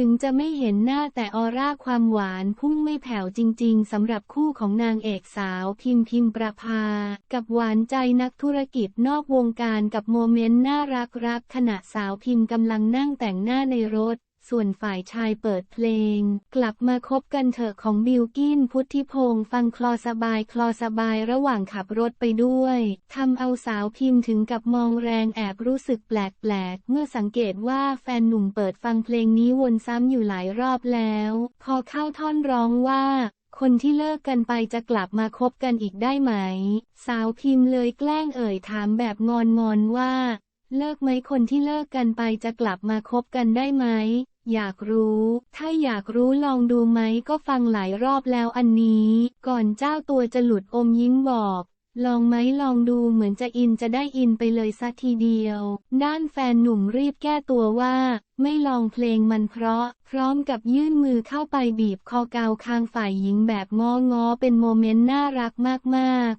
ถึงจะไม่เห็นหน้าแต่ออร่าความหวานพุ่งไม่แผ่วจริง ๆสำหรับคู่ของนางเอกสาวพิมพิมประภา กับหวานใจนักธุรกิจนอกวงการกับโมเมนต์น่ารักรักขณะสาวพิมกำลังนั่งแต่งหน้าในรถ ส่วนฝ่ายชายเปิดเพลง กลับมาคบกันเถอะของบิลกินพุทธิพงศ์ฟังคลอสบายคลอสบายระหว่างขับรถไปด้วยทำเอาสาวพิมพ์ถึงกับมองแรงแอบรู้สึกแปลกๆ เมื่อสังเกตว่าแฟนหนุ่มเปิดฟังเพลงนี้วนซ้ำอยู่หลายรอบแล้ว พอเข้าท่อนร้องว่าคนที่เลิกกันไปจะกลับมาคบกันอีกได้ไหม สาวพิมพ์เลยแกล้งเอ่ยถามแบบงอนงอนว่า เลิกไหมคนที่เลิกกันไปจะกลับมาคบกันได้ไหม อยากรู้ ถ้าอยากรู้ลองดูไหมก็ฟังหลายรอบแล้วอันนี้ ก่อนเจ้าตัวจะหลุดอมยิ้มบอก ลองไหมลองดูเหมือนจะอินจะได้อินไปเลยสักทีเดียว ด้านแฟนหนุ่มรีบแก้ตัวว่า ไม่ลองเพลงมันเพราะ พร้อมกับยื่นมือเข้าไปบีบคอเกาคางฝ่ายหญิงแบบงอง้อเป็นโมเมนต์น่ารักมากๆ